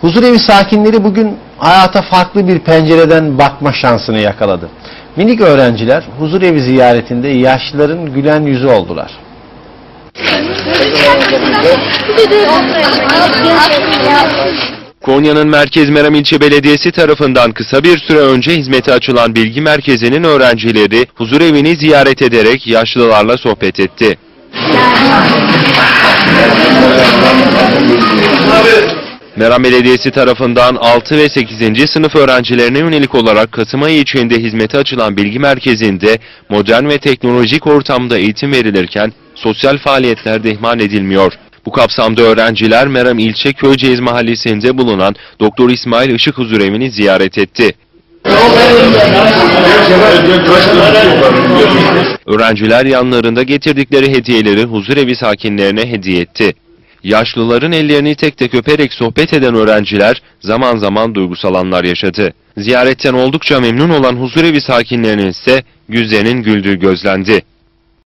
Huzurevi sakinleri bugün hayata farklı bir pencereden bakma şansını yakaladı. Minik öğrenciler huzurevi ziyaretinde yaşlıların gülen yüzü oldular. Konya'nın Merkez Meram İlçe Belediyesi tarafından kısa bir süre önce hizmete açılan bilgi merkezinin öğrencileri huzurevini ziyaret ederek yaşlılarla sohbet etti. Meram Belediyesi tarafından 6 ve 8. sınıf öğrencilerine yönelik olarak Kasım ayı içinde hizmete açılan bilgi merkezinde modern ve teknolojik ortamda eğitim verilirken sosyal faaliyetler de ihmal edilmiyor. Bu kapsamda öğrenciler Meram İlçe Köyceğiz Mahallesi'nde bulunan Doktor İsmail Işık Huzurevini ziyaret etti. Öğrenciler yanlarında getirdikleri hediyeleri huzurevi sakinlerine hediye etti. Yaşlıların ellerini tek tek öperek sohbet eden öğrenciler zaman zaman duygusal anlar yaşadı. Ziyaretten oldukça memnun olan huzurevi sakinlerinin ise yüzlerinin güldüğü gözlendi.